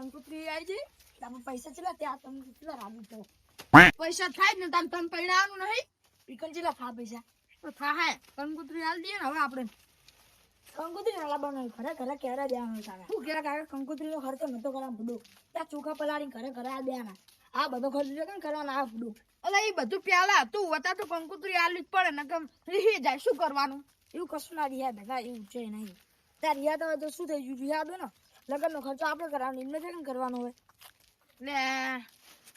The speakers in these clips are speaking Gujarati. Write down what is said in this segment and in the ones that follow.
કંકુતરી આવી જઈ તમે પૈસા ચેલા ત્યાં તમે કેટલા રાબુ તો પૈસા થાય ને તમે તને પૈણાવાનું નહીં. પીકન ચેલા થા પૈસા? તો હે કંકુત્રી હાલ દઈએ ને હવે આપણે. કંકુત્રી નાલા બનાવી ઘરે ઘરે ક્યારે દેવાનું સારા તું ક્યારે કાકા? કંકોત્રી નો ખર્ચો નતો કરા બધો ત્યાં ચોખા પલાળી ઘરે ઘરે આ દેવાના. આ બધો ખર્ચો કે કરવાના આ બધું અલે એ બધું પ્યાલા તું વતા તો કંકુતરી આલવી જ પડે ને કેમ રીહી જાય. શું કરવાનું? એવું કશું ના રિયા ભેગા એવું છે નહીં. ત્યાં રહ્યા તો તો શું થઈ ગયું? રહ્યા દો ને. લગ્ન નો ખર્ચો આપણે કરવાનો એમને કરવાનો હોય. ને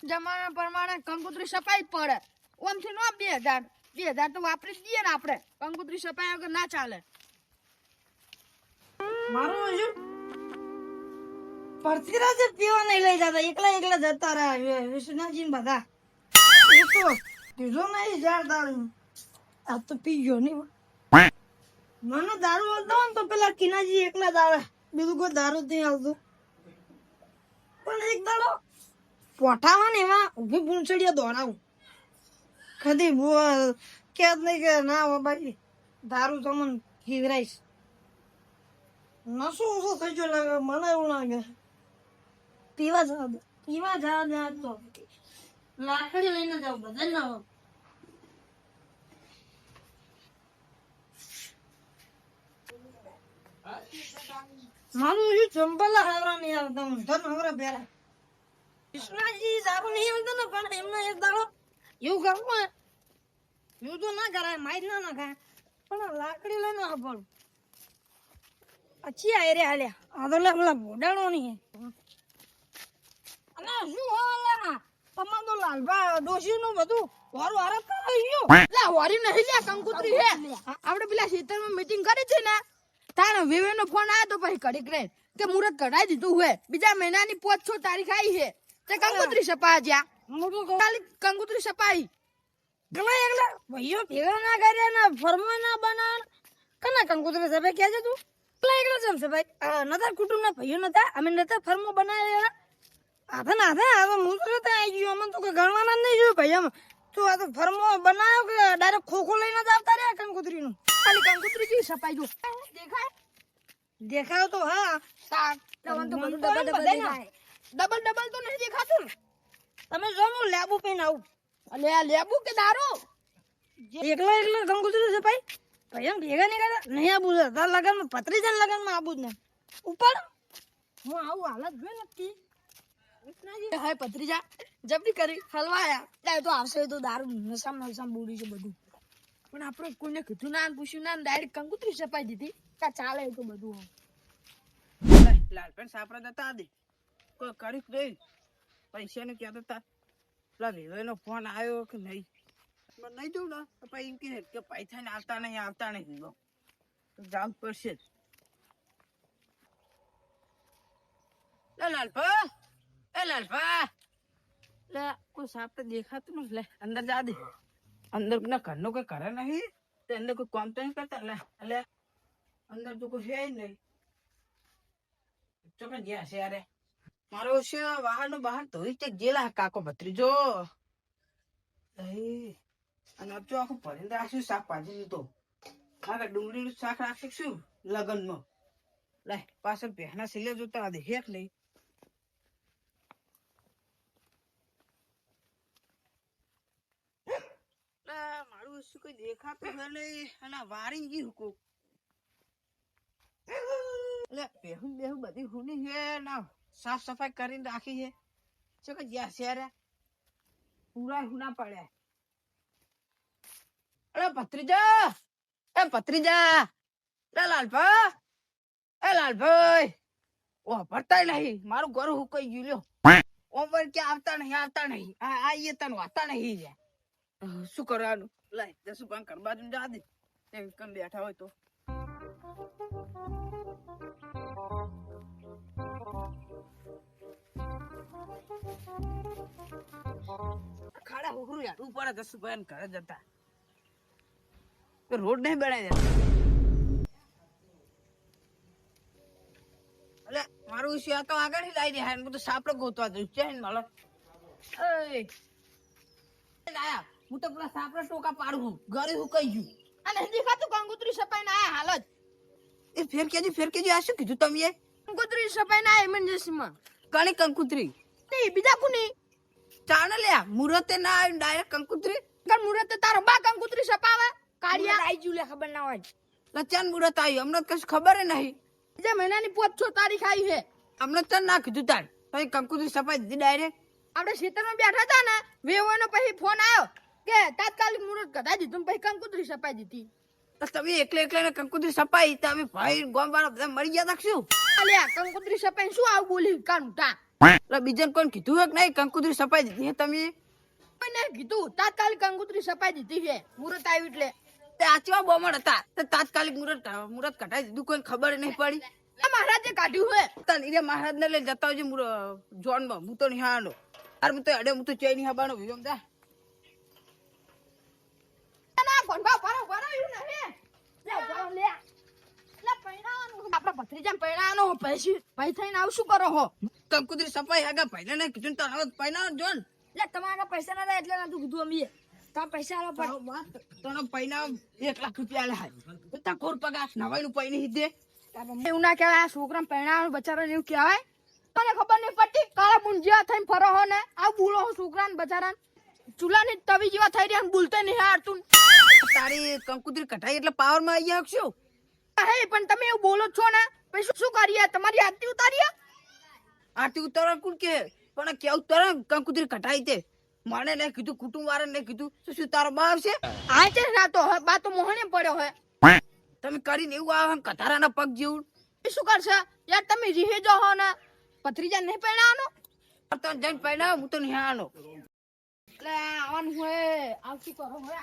જમાના પ્રમાણે કંકુતરી સપાઈ પડે. પડે ઓમથી નો બે હજાર. બે હજાર તો વાપરી જ દઈએ ને આપણે. કંકુતરી સપાઈ વગર ના ચાલે. મારું હજુ પરથીરા જે પીવા નહીં લઈ જતા. એકલા એકલા જતા રહ્યા વિશ્વનાથજી બધા. એ તો પીધો નહીં જાર દારૂ. આ તો પી ગયો નહીં મને દારૂ બોલતો હોય ને તો પેલા કિનાજી એકલા જ આવે. બીજું કોઈ દારૂ નહીં આવતું. પણ એક દાડો. પોઠાવા ને એમાં ઊભી પૂંછડીએ દોડાવું. કદી કે જ નહીં કે ના બાબાજી દારૂ તમને ખીવરાઈશ નસો ઓછો થઈ ગયો લાગે મને એવું લાગે. પીવા જવા દે. પીવા જવા દે તો. લાકડી લઈને જાવ બધા ના હોય. મારું હજુ ચંપલ હાવરા નહીં આવતા હું ધન હાવરા પહેરા કૃષ્ણાજી દારૂ નહીં આવતા ને પણ એમને એક દાડો એવું કરવું એવું તો ના કરાય માઇક ના નખાય પણ લાકડી લઈને આયરે હાલ્યા. આ તો પેલા ભોડાણો નહીં અને શું હાલા તમાર તો લાલભા ડોશી નું બધું વારું હારત કરાઈ ગયો. લે હોરી નહીં લે કંકુતરી હે. આપણે પેલા ખેતરમાં મીટિંગ કરી છે ને તારે વિવે નો ફોન આવ્યો તો પછી કડીક રે કે મુહૂર્ત કઢાઈ દીધું હોય. બીજા મહિનાની પોચ છો તારીખ આવી છે. તે કંકુત્રી સપા જ્યાં તો કંકુતરી સપાઈ. ગમે એકલા ભાઈઓ ભેગા ના કર્યા ના ફરમો ના બનાવ. કના કંકુત્રી સભે કે છે તું? એકલા એકલા જમ છે ભાઈ નતા કુટુંબ ના ભાઈઓ નતા? અમે નતા ફરમો બનાવ્યા. આથે ના આથે હવે હું તો આવી ગયો. અમે તો ગણવાના જ નહીં જોયું ભાઈ અમે તું આ તો ફરમો બનાવ્યો કે ડાયરેક્ટ ખોખો લઈને જ આવતા રહ્યા કંકુતરી નું ખાલી કંકુતરી જી સપાઈ જો દેખાય? દેખાવ તો હા. સાક તમને તો બધું ડબલ ડબલ દેખાય. ડબલ ડબલ તો નહીં દેખાતું ને? તમે જો હું લેબુ પીને આવું. અલે આ લેબુ કે દારૂ? એકલા એકલા કંકુતરી સપાઈ. ભાઈ ભેગા નહીં કરતા? નહીં આવું તાર લગનમાં પત્રીજા લગનમાં આવું જ ને ઉપર? હું આવું હાલત જોઈ નથી. હાય પત્રીજા જબરી કરી, હલવાયા. તો આવશે તો દારૂ, નશામ નશામ બોલી છે બધું. પણ આપણે કોઈને કીધું ના પૂછ્યું ના ડાયરેક્ટ કંકુતરી સપાઈ દીધી. કા ચાલે તો બધું લાલપેન સાપરા જતા દે. કોઈ કરી દઈ પૈસા ને ક્યાં હતા પેલા વિવેક નો ફોન આવ્યો કે નહીં? મને નહીં દઉં ને. પછી એમ કહે કે પૈસા આવતા નહીં આવતા નહીં. વિવો તો જવું પડશે. લાલપા એ લાલપા કોઈ સાપ તો દેખાતું નથી. અંદર જા અંદર ના ઘરનો કોઈ કરે નહીં? તે અંદર કોઈ કામ કરતા? અંદર તો કોઈ છે જ ચોકે જ્યાં છે યાર. મારો છે વાહન બહાર ધોઈ તે ગયેલા કાકો ભત્રીજો. જો. અને અબજો આખું ભરીને રાખ્યું શાકભાજી લીધો કાકા ડુંગળી નું શાક રાખીશું શું લગનમાં લે, પાછળ પહેના સિલે જોતા દે હેક નહીં લે, મારું શું કઈ દેખાતું હે અને વારી ગયું કોક એટલે બેહું બેહું, બધી હુની છે ના સાફ સફાઈ કરીને રાખી છે શું કે જ્યાં શહેરે પૂરા હુના પડે. અરે ભત્રીજા, એ ભત્રીજા એ લાલભા એ લાલભાઈ ઓ ભરતા નહીં. મારું ઘર હુકાઈ ગયું, લ્યો. ઓમ પર કે આવતા નહીં આવતા નહીં. આ આઈએ તને વાતા નહીં શું કરવાનું? લાય દસું પાંચ કર બાજુ જા દે. તે કમ બેઠા હોય તો. ખાડા ઉખરું યાર, ઉપર દસ ભાઈ ઘરે જતા રોડ નહીં બનાવી અલે, મારું આ તો આગળ લાવી દે. હાન બધું સાપડો ગોતવા દઉં છે મળે લાયા. હું તો પેલા સાપડા ટોકા પાડું ઘરે હું કઈ ગયું અને દેખાતું કંકુતરી સપાઈ ના આયા હાલ જ. એ ફેર કેજો ફેર કેજો આ શું કીધું તમે? કંકુતરી સપાઈ ના ઇમરજન્સી માં કણી કંકુતરી? તે બીજા કુની? ચાણ લ્યા મુરતે ના આવ્યું ડાયરેક્ટ કંકુતરી? કણ મુરતે તારો બા કંકુત્રી સપાવે? કાળિયા? આઈ જુ લે ખબર ના હોય. લચાન મુરત આવ્યું અમને કશું ખબર નહીં. બીજા મહિનાની પોત છો તારીખ આવી છે. અમને તો ના કીધું તાર પછી કંકુતરી સપાઈ દીધી ડાયરેક્ટ આપણે ખેતરમાં બેઠા હતા ને વેવોનો પછી ફોન આવ્યો કે તાત્કાલિક મુહૂર્ત કઢાઈ દીધું પછી કંકુત્રી સપાઈ દીધી. તો તમે એકલે એકલે કંકુતરી સપાઈ તો ભાઈ ગોમ બધા મરી ગયા તા શું? અલ્યા કંકુત્રી સપાઈ શું આવું બોલી કાનુટા એટલે બીજા કોઈ કીધું હે કે નહીં કંકુતરી સપાઈ દીધી તમે? મને કીધું. તાત્કાલિક કંકુત્રી સપાઈ દીધી છે મુહૂર્ત આવ્યું એટલે. તે આચવા બોમણ હતા? તો તાત્કાલિક મુહૂર્ત મુહૂર્ત કઢાઈ દીધું કોઈ ખબર નહીં પડી. મહારાજે કાઢ્યું હે. તન મહારાજ ને લઈ જતા હોય જોનમાં હું તો નિહાળો અરે હું તો અડે હું તો ચઈ નહીં હાબાનો વિયમ પૈસા ના નું એવું ના આ કહેવાય તને ખબર નહીં પડતી કાળા મુંજિયા થઈને ફરો હો ને આવું બોલો હો છોકરાને ચૂલા ની તવી જેવા થઈ રહ્યા ને બોલતે નહીં હારતું તારી કંકુતરી કઢાઈ એટલે પાવરમાં આવી આવશો હે પણ તમે એવું બોલો છો ને? પછી શું- કરીએ? તમારી આરતી ઉતારીએ? આરતી ઉતારવા કોણ કે પણ કે ઉતારે કંકુતરી કઢાઈ તે? મને ને કીધું કુટુંબ વાળા ને કીધું શું શું તારો બા આવશે આ છે ના તો બા તો મોહને પડ્યો હે. તમે કરીને એવું આવે કથારાના પગ જેવું. એ શું કરશે? યાર તમે રીહે જો હો ને. પથરીજા નહીં પહેણાવાનો તને જઈને પહેણાવ હું તો નહીં આનો એટલે આવવાનું હોય આવ કરો હોય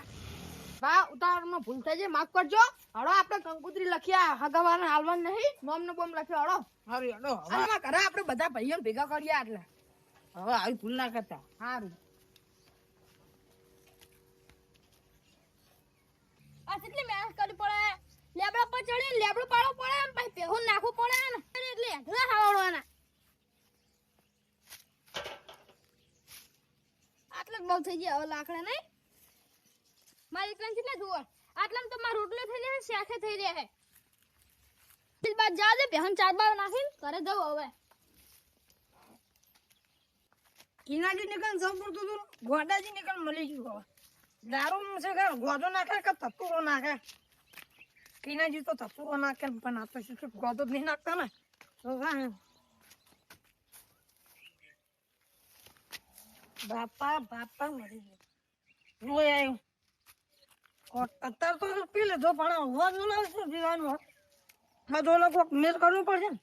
બા ઉતાવળમાં ભૂલ થઈ જાય માફ કરજો. હળો આપણે કંકુત્રી લખ્યા હગવાને હાલવાન નહીં. મોમ નો બોમ લખ્યો હળો. હારી હળો હવે આમાં ઘરે આપણે બધા ભાઈઓ ભેગા કરીએ એટલે. હવે આવી ભૂલ ના કરતા. સારું આ કેટલી મહેનત કરવી પડે? લેબડા પર ચડી લેબડું પાડવું પડે એમ પછી પેહું નાખવું પડે ને. એટલે એકલા ખાવાડવાના આટલે જ બહુ થઈ ગયા હવે લાકડા નહીં. મારી એકલા કેટલા જુઓ આટલામાં તો મારો રોટલો થઈ જાય શાખે થઈ રહ્યા છે. બીજી બાદ જાવ દે પહેન ચાર બાર નાખીને ઘરે જવું હવે. કિનાજી નીકળ સંપૂર્ણ તો ગોડાજી નીકળ મળી ગયું હવે. દારૂ છે કે ગોદો નાખે કે તતુરો નાખે? કિનાજી તો તતુરો નાખે ને પણ આ તો શું છે, ગોદો જ નહીં નાખતા ને? તો કાંઈ. બાપા બાપા મરી ગયો. જોઈ આવ્યું કોટ અત્યારે તો પી લીધો, પણ અવાજનું ના શું પીવાનું? હા તો ઓલા મેર કરવું પડશે ને?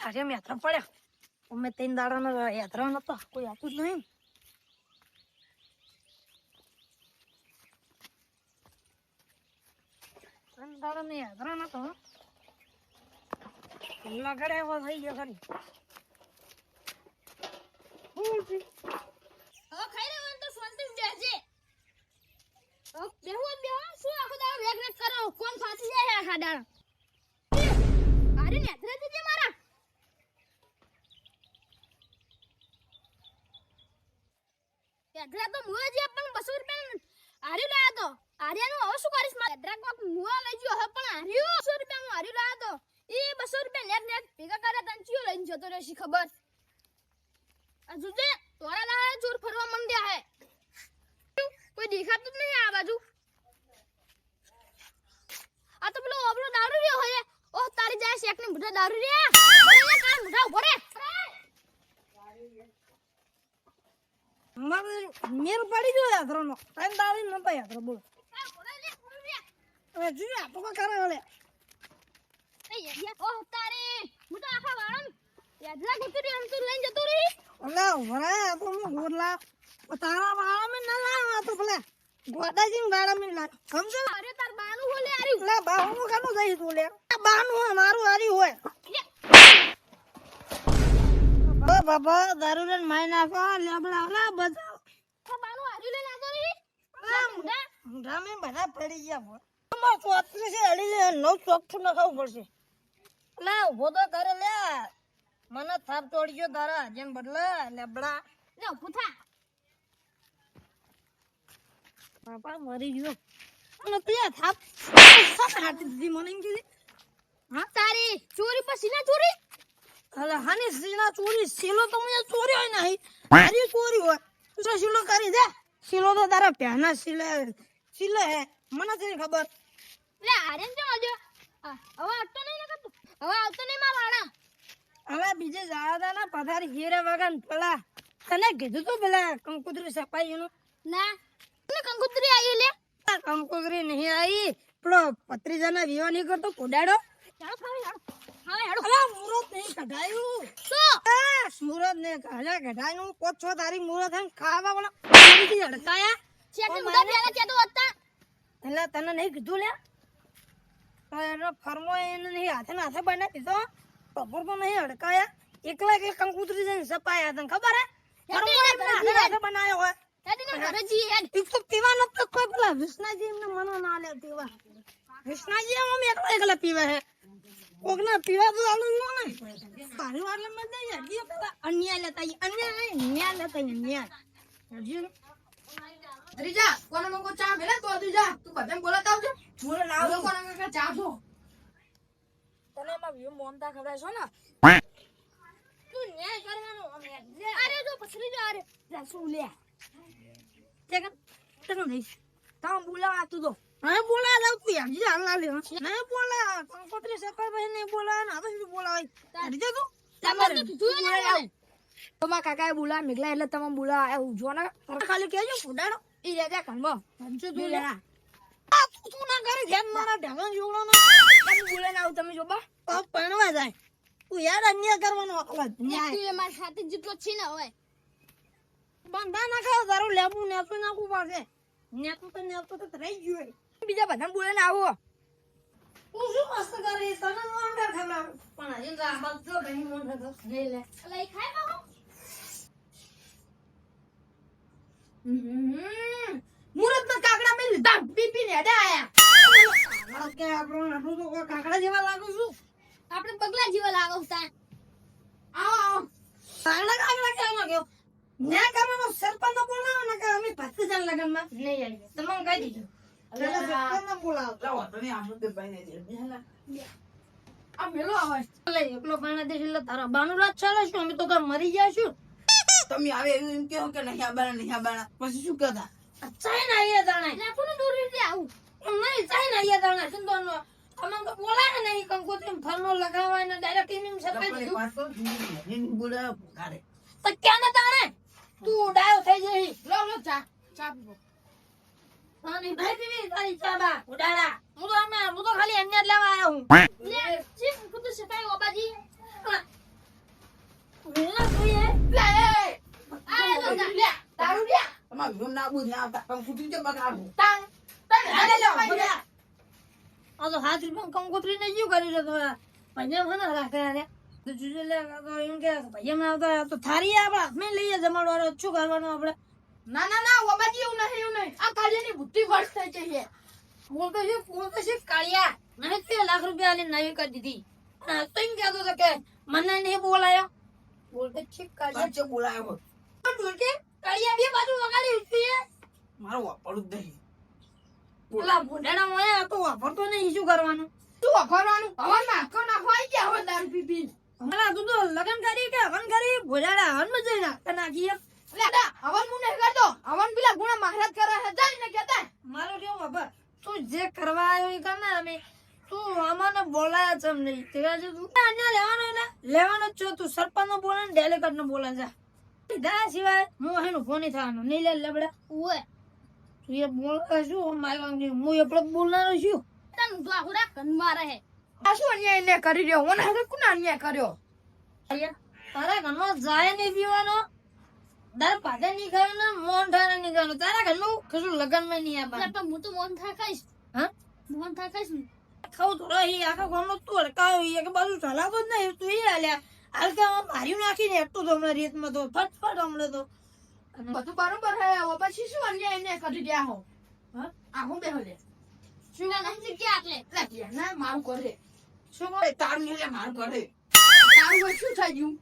આજે યાત્રા પડ્યા. અમે ત્રણ દાડાનો યાત્રા નતો કોઈ આપું જ નહીં. યાત્રા નતો લગડે એવો ગયો ખરી. ખાઈ લેવાનું તો શાંતિ હવે બેહો બેહો શું આખો દાડો રેક રેક કરો કોણ ફાસી જાય આખા દાડા અરે નેત્રે દીજે મારા એડ્રા તો મુએ જે પણ બસો રૂપિયા આર્યું લાયા તો આર્યાનું હવે શું કરીશ મારે એડ્રા કોક મુआ લઈ ગયો હવે પણ આર્યું બસો રૂપિયાનું આર્યું લાયા તો એ બસો રૂપિયા નેટ નેટ ભેગા કર્યા તને ચિયો લઈને જતો રહેશી ખબર આ જોજે તોરા લાયા ચોર ફરવા માંડ્યા હે. કોઈ દેખાતું જ નહીં આ બાજુ. આ તો પેલો આપણો દારૂ રહ્યો હોય. ઓહ તારી જાય શેક ને મોઢા દારૂ બોલે કાન મોઢા ઊભો રે. મારે પડી ગયો યાત્રાનો. ત્રણ દાડી નતા યાત્રા બોલો. હવે જોઈએ આ તો કરે હવે ઓહ તારે મોઢા આખા વાળમ. યાદલા ગુતરી આમ તો લઈને જતો રહી. ઓલા વરાય આ તો હું ગોરલા તારા વાળા મેં ના લાવ તો પેલા ગોડાજી વાળા મેં લાવ. સમજો? અરે તાર બાનું હોલે આરી લે બાહુ કાનું જઈશ તું લે. બાનું હોય મારું હારી હોય. ઓ બાબા દારૂ લઈને મારી નાખો લેબડા ઓલા બધા આ બાનું આરી લઈને આવતો રહી? આ મોઢા બધા પડી ગયા બોલ અમાર ચોત્રીસ છે અડી લે નવ ચોખ્ઠું નખાવું પડશે. લે ઊભો તો કરે લે. મને થાપ તોડ્યો ગયો તારા જેમ બદલે લેબડા લે પૂથા બાપા મરી ગયો. અને તું થાપ હાથી દીધી મને એમ કીધી. તારી ચોરી પછી ના ચોરી? અલા હાની સીના ચોરી. સીલો તો મને ચોરી હોય નહીં. તારી ચોરી હોય. તું સીલો કરી દે. સીલો તો તારા પહેના સીલે સીલે હે. મને તેની ખબર? લે આર્યન જો આજો હવે આવતો નહીં કરતો હવે આવતો નહીં મારા વાળા હવે બીજે જાડા ના પથારી હીરા વગન પેલા તને કીધું તું પેલા કંકુતરી સપાઈ એનું ના કંકુતરી આવી લે. કંકુતરી નહીં આવી. પેલો પત્રીજાના વિવાહ નહીં કરતો કોડાડો સુરત ને કાલે કઢાયું. પોચ છ તારીખ થઈને ખાવા ફરીથી અડકાયા. એટલે તને નહીં કીધું લે એનો ફરમો એને નહીં હાથે ને હાથે બનાવી દીધો બપોર તો નહીં અડકાયા. એકલા એકલા કંકુતરી જઈને સપાયા તને ખબર હે? ફરમો હાથે બનાવ્યો હોય. હેડી ને ઘરે જઈએ હેડ એક તો પીવા નથી કોઈ પેલા વિષ્ણાજી એમને મનો ના લે પીવા વિષ્ણાજી આમ એકલા એકલા પીવે હે કોકના પીવા તો આલું ન ને પાણી વાળે માં દઈ હજી પેલા અન્યાય લેતા આઈએ. અન્યાય નહીં, ન્યાય લેતા આઈએ, ન્યાય હજી ત્રીજા કોનો મોકો ચા મેલે તો ત્રીજા તું બધાને બોલાતા આવજો બોલે લાવો કોનો મોકો ચા છો તને એમાં વ્યૂ મોનતા ખબર છો ને તું ન્યાય કરવાનો અમે અરે જો પછરી જો અરે લે શું લે તે કન તે નહીં બોલા જી હાલ લે નહીં બોલા કંકોત્રી સકર ભાઈ નહીં બોલા ના તો શું બોલાવાય તારી દે તું તમારે ને બોલાય તમારા કાકાએ બોલા મેઘલા એટલે તમે બોલા એવું જો ને ખાલી કેજો ફુડાડો ઈ રે કનબો પંચો તું લે આ તું તું ના કરે મારા ઢગન જોડો ને તમે બોલે ના આવું તમે જો બા તો પરણવા જાય તું યાર અન્ય કરવાનો અકલ ન્યાય તું મારી સાથે જેટલો છે ને હવે બંધા નાખે તારું લેબુ નેતું નાખવું પડશે. નેતું તો નેતું તો રહી ગયું બીજા બધા બોલે ને આવો. હું શું મસ્ત કરી? તને નો અંદર ખબર? પણ હજી તો આ બધો કઈ મન થતો લે. લે લઈ ખાય બાબુ મુરત ના કાકડા મેં લીધા. પી પી ને હેડા આયા. કાકડા કે આપણો આપણું તો કાકડા જેવા લાગુ છું આપણે પગલા જેવા લાગો તા આવો આવો. કાકડા કાકડા કેમ ગયો ન્યા કરવાનો સરપંચ બોલાવો ને કે અમે ભક્તિ જાન લગનમાં નહીં. આવી તમને કહી દીધું. સરપંચ બોલાવો. લાવો તમે આશુ ને? દે આ મેલો આવે એટલે એકલો પાણા દેશ એટલે તારા બાનું રાત ચાલે શું અમે તો કઈ મરી ગયા છું તમે આવે એવું એમ કહો કે નહીં આબાના નહીં આબાના પછી શું કહેતા? ચાઇના અહીંયા જાણે એટલે કોને દૂર રીતે આવું? નહીં ચાઇના અહીંયા જાણે શું તો નો તમે તો બોલાય નહીં કંકોત્રી ફરનો ને ડાયરેક્ટ દીધું બોલાવો. તો ક્યાં ના જાણે તું ડાયો થઈ જઈ લો લો ચા ચા પીવો. અને ભાઈ પીવી તારી ચા બા ઉડાડા. હું તો અમે હું તો ખાલી અન્ય જ લેવા આવ્યો હું. લે ચીપ કુતું સકાય ઓબાજી વેલા જોઈએ. લે આ લો લે દારૂ લે. તમારે ઘઉં ના બુજ ના આવતા પણ ફૂટી જ બગાડવું તાંગ તને હાલે લો આ તો હાથ રૂપિયા કંકોત્રી ને જીવ કરી રહ્યો તો પૈસા મને રાખે રે તો જુજે લે એમ કે પૈસા માં આવતા તો થારી આપડે હાથમાં લઈએ જમાડવાનો શું કરવાનું આપણે? ના ના ના ઓબાજી એવું નહીં એવું નહીં. આ કાળિયાની બુદ્ધિ વર્ષ થઈ છે. હે બોલતો છે બોલતો છે કાળિયા. મને તે લાખ રૂપિયા આલી નવી કરી દીધી. તો એમ કહેતો હતો કે મને નહીં બોલાયો. બોલતો છે કાળિયા. છે બોલાયો પણ બોલકે કાળિયા બે બાજુ વગાડી ઉઠી મારો વાપરું જ નહીં. પેલા ભૂંડાણા મોયા તો વાપરતો નહીં શું કરવાનું? તું વાપરવાનું? હવે નાખો નાખો આવી ગયા હવે દારૂ પી પી હમણાં તું તો લગન કરી કે હવન કરી ભોજાડા હવન મજા નાખતા નાખ નાખી એમ. લે દા હવન મુને કરતો હવન પેલા ગુણા મહારાજ કરે હે જાય ને કેતા. મારો કેવું બાબા તું જે કરવા આવ્યો એ કર ને અમે. તું આમાં બોલાયા છે તેવા તું અન્ય લેવાનો ને લેવાનો જ છો તું. સરપંચ નો બોલે ને ડેલિકેટ નો બોલે છે દા સિવાય. હું એનું ફોની થવાનો? નહીં લે લેબડા તું એ બોલ શું મારી વાંગી હું એટલો બોલનારો છું. તન તો આખુરા કન મારે હે આ શું અન્યાય એને કરી રહ્યો? મને કોને અન્યાય કર્યો? તારા ઘરમાં જાય નહીં પીવાનો. દર પાસે નહીં ને મોહન નહીં ખાવાનું. તારા ઘરનું કશું લગનમાં નહીં એટલે પણ હું તો મોહન થા ખાઈશ. હા? મોહન થા ખાઈશ ને ખાવું તો રહી આખા ઘરનો તું હલકાયો એ કે બાજુ ચલાવતો જ નહીં તું એ હાલ્યા. હલકામાં માર્યું નાખીને એટલું તો હમણાં રેતમાં તો ફટફટ હમણાં તો. બધું બરોબર હે હવે પછી શું અન્ય એને કરી રહ્યા હો હા? આખું બે લે. શું નહીં જગ્યા એટલે લે કે ના મારું કરે શું કરે તારું નહીં મારું કરે તારું શું થઈ ગયું?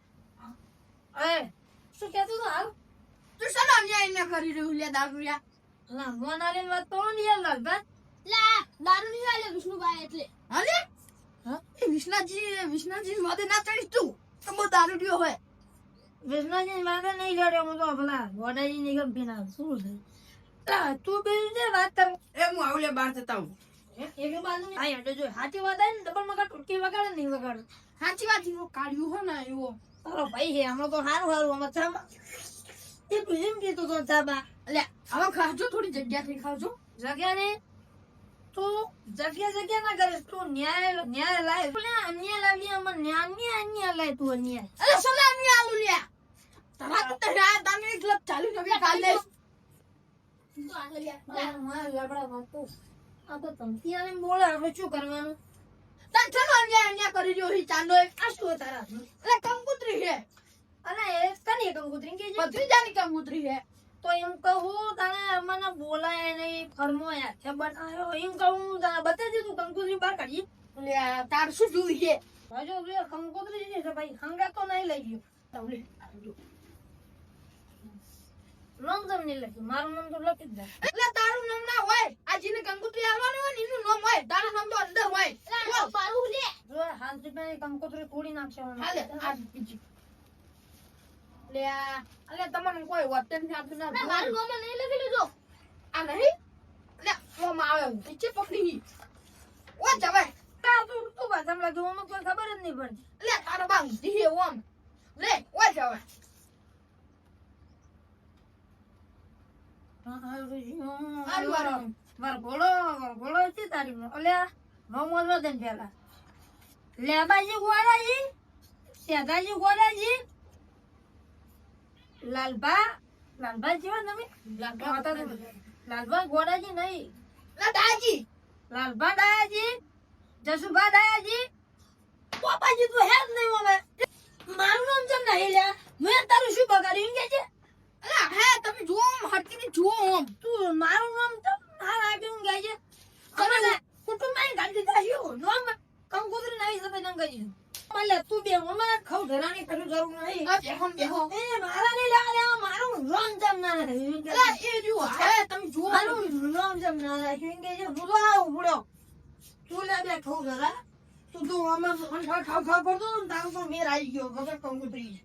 એ શું કહેતું તું હાલ. તું શાનો અન્યાય કરી રહ્યું? લે વાત તો નહીં યાર લાગતા લા દારૂ નહીં આલે વિષ્ણુભાઈ એટલે. હાલે? હા? એ વિષ્ણાજી વિષ્ણાજી માથે ના ચડીશ તું. તો બહુ દારૂ પીવો હોય. વિષ્ણુજી મારે નહીં ચડ્યો હું તો પેલા ગોડાજી નિગમ પીના શું છે? તું બીજું છે વાત કર. એ હું આવું લે બહાર જતા હું એક બાજુ આ હેઠે જો હાથી વાત ને ડબલ મગર ટુટકી વગાડે નહીં વગાડે. સાચી વાત કાઢ્યું હોય ને એવો. તારો ભાઈ છે હમણાં તો સારું સારું આમાં એ તું એમ કહેતો તો ચાબા એટલે હવે ખાજો થોડી જગ્યાથી ખાજો. જગ્યા ને તો જગ્યા જગ્યા ના કરે તું ન્યાય ન્યાય લાય. તું લે અન્ય લાવી આમાં ન્યાય અન્ય અન્યાય લાય તું અન્યાય. અરે સલા અન્યાય આલુ લ્યા તારા તો રહ્યા તને એક લપ ચાલુ નવી કાલે. લબડા વાતો આ તો તમથી આવીને બોલે આપણે શું કરવાનું? તને ચલો અન્યાય અન્યાય કરી રહ્યો હી ચાંદો આ શું તારા? એટલે કંકુતરી હે અને એ કની કંકુતરી કે છે ભત્રીજાની કંકુતરી હે તો એમ કહું તને મને બોલાય નહીં ફરમોયા છે બનાવ્યો. એમ કહું તને બતાવી દીધું કંકુતરી બહાર કાઢી. લે તાર શું જોઈ હજુ બે કંકોત્રી છે ભાઈ હંગા તો નહીં લઈ ગયો. નામ તમ નહીં લખ્યું. મારું નામ તો લખી જ દે એટલે તારું નામ ના હોય. આ જેને કંકુતરી આવવાનું હોય ને એનું નામ હોય. તારું નામ તો અંદર હોય. પારું લે જો હાલ પેલી કંકોત્રી તોડી નાખશે હાલે આ બીજી. લે અલે તમને કોઈ વતનથી આપતું ના મારું નામ નહીં લખી લીધો આ નહીં? લે ઓમ આવે નીચે પકડી. ઓ જવાય કા તું તું ભાષામાં લાગ્યું અમને કોઈ ખબર જ નહીં પડતી. લે તારો બાંગ દીહે ઓમ લે ઓ જવાય હારું, હારું. મારો ઘોડો લાલબા લાલબા જેવા તમે? લાલબા ગોડાજી નહીં. લે દાજી. લાલબા ડાયાજી જસુભા ડાયાજી પોપાજી તું હે જ નહીં હવે. મારું નામ છે નહીં લ્યા મેં તારું શું બગાડ્યું? કે છે. અલે હે તમે જુઓ ઓમ હટકી ની જુઓ ઓમ તું મારું નામ તો ના રાખ્યું કે છે. તમે કુટુંબમાં ગાડી દીધા છો. નામ? કંકોત્રી નવી સફેદ અંગ કરી માલે તું બે મને ખવ ધરાની કરું જરૂર નહીં. આ બેહો બેહો. એ મારા ને લા લા મારું નામ જમ ના રાખ્યું એમ છે. એ જુઓ હે તમે જુઓ. મારું નામ જમ ના રાખ્યું કે છે હું તો તું લે બે ખવ ધરા તું તું આમાં મને ખાવ ખાવ ખાવ કરતો ને તારું તો મેર આવી ગયો વગર કંકોત્રી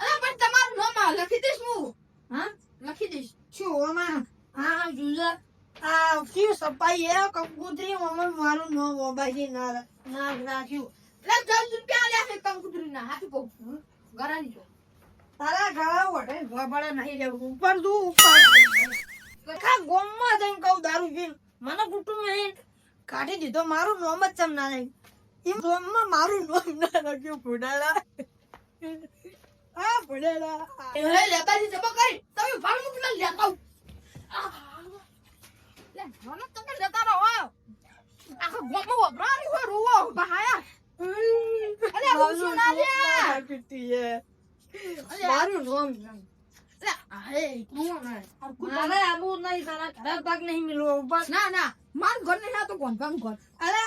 અલે પણ તમારું નામ લખી દઈશ હું. હા? લખી દઈશ. શું આમાં આ જુદા આ કયું સપાઈ એ કંકોત્રી આમાં મારું નામ ઓબાજી ના ના રાખ્યું. લે દસ રૂપિયા લે છે કંકુતરી ના હાથી કહું ગરાની જો તારા ગળા વટે ગોબડે નહીં રહેવું ઉપર તું ઉપર ખા ગોમમાં જઈને કહું દારૂ પીને મને કુટુંબ નહીં. કાઢી દીધો મારું નામ જ ચમ ના નહીં એમ ગોમમાં મારું નામ ના રાખ્યું ભુડાડા આ ભુડાડા એ હે લેતાજી જમા કરી. તમે ભાડ મૂકી લેતા. લે મને તમે લેતા રહો. આખા ગોમમાં વપરાણી હોય રોવો બહાયા અલે હું શું ના લે મારું નામ કામ અરે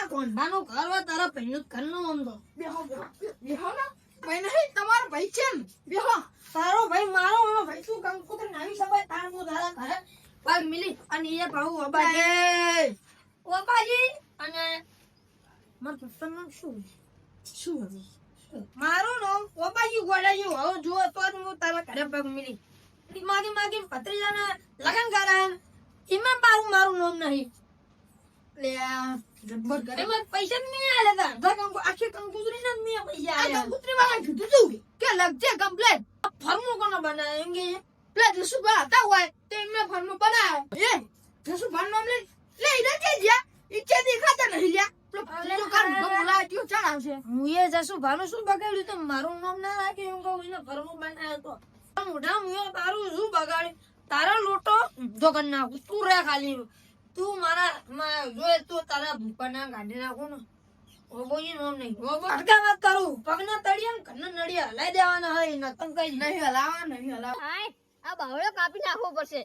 ભાઈ તમારો ભાઈ છે બેહો. તારો ભાઈ મારો ભાઈ. તું કંકુતરી નાવી સભાય તાર ઘરે પગ મિલી અને એ ભાવ ઓબાજી ઓબાજી અને મારું શું? શું હવે મારું નામ ઓબાજી ગોડાજી હવે જુઓ તો હું તારા ઘરે પગ મિલી માગી માગી ભત્રીજાને લગન કરાય. એમાં પાછું મારું નામ નહીં. પૈસા નહીં આખી કંકુતરી ને જ નહીં પૈસા કંકુતરી વાળા કીધું તું કે? લગજે કમ્પ્લેટ. ફર્મો કોનો બનાવે એમ કે? પેલા જસુભા હતા હોય તો એમને ફર્મો બનાવ્યો એ જસુભા નામ લે લે ઈરા કે જ્યા ઈચ્છે દેખાતા નહીં લ્યા? ત્યો હું એ જશું ભાનું શું બગાડ્યું? તો મારું નામ ના રાખ્યું એમ કહું એને ફરમું બનાવ્યો તો મોઢા હું તારું શું બગાડ્યું? તારા લોટો ઊંધો કરી નાખું તું રે ખાલી. તું મારા જોયે તું તારા ભૂપા ના નાખું ને ઓબોજી નામ નહીં. ઓબો અટકા વાત કરું. પગના તળિયા ઘરના નળિયા હલાઈ દેવાના હોય ન તમ કઈ નહીં હલાવા નહીં હલાવા હાય આ બાવળો કાપી નાખવો પડશે.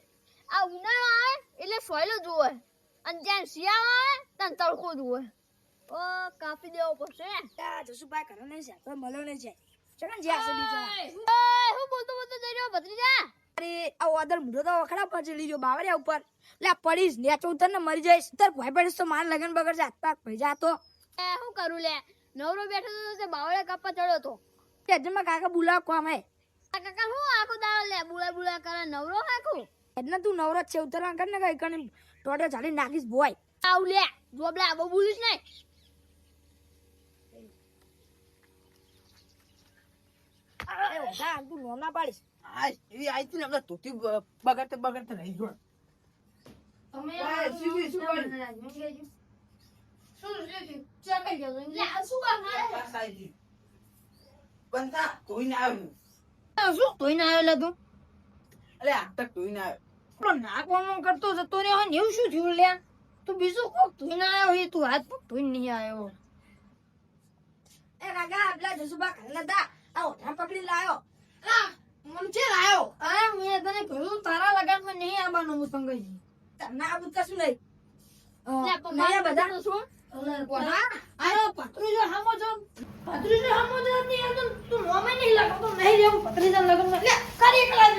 આ ઉનાળો આવે એટલે સોયલો જુએ. અને જ્યાં શિયાળો આવે ત્યાં તડકો જુએ. ઓ કાપી દેવો પડશે. જસુભાઈ ઘરે નહીં જાય તો મળો નહીં જાય. ચલો જે આસે જાય એ હું બોલતો બોલતો જઈ રહ્યો ભત્રીજા. અરે આ ઓદર મૂઢો તો વખડા પર ગયો બાવળિયા ઉપર. લે પડીશ નેચો ઉતર ને મરી જઈશ. ઉતર ભાઈ પડીશ તો માર લગન બગડશે હાથ પાક ભાઈ જાતો એ શું કરું લે. નવરો બેઠો તો તે બાવળે કાપવા ચડ્યો તો તે જમા કાકા બોલાવ કોમ હે. આ કાકા હું આખો દાળ લે બુલા બુલા કરે નવરો હાખું એટલે તું નવરો છે ઉતરવા કર ને કઈ કને ટોટે ચાલી નાખીશ બોય આવ લે જોબલા આબો બોલીશ નહીં. એ ઓઢા તું નોના પાડીશ. આ એવી આઈ હતી ને આપણે ધોતી બ- બગાડતે બગાડતે રહી ગયો. તમે શું શું શું લે શું. બંધા આવ્યું. શું? તું? અલે આવ્યો. નાખવામાં કરતો જતો રહ્યો હોય એવું શું થયું લે તું બીજું કોક ધોઈને આવ્યો હોય તું હાથ પગ ધોઈને નહીં આવ્યો. એ રાગા આપલા જસુબા ઘરના દા આવો ઓઠામ પકડી લાયો. આ મુંચે લાયો. આ મેં તને કહ્યું તારા લગનમાં નહીં આવવાનું હું સંગજી તને આ બધું કશું નહીં. મારા બધાનું શું? પત્રીજો જો. પત્રીજો હામો તું નોમે નહીં લગતો નહીં લગન કરી એકલા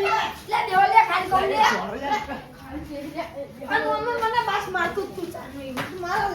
મને બસ મારતું તું નહીં મારો.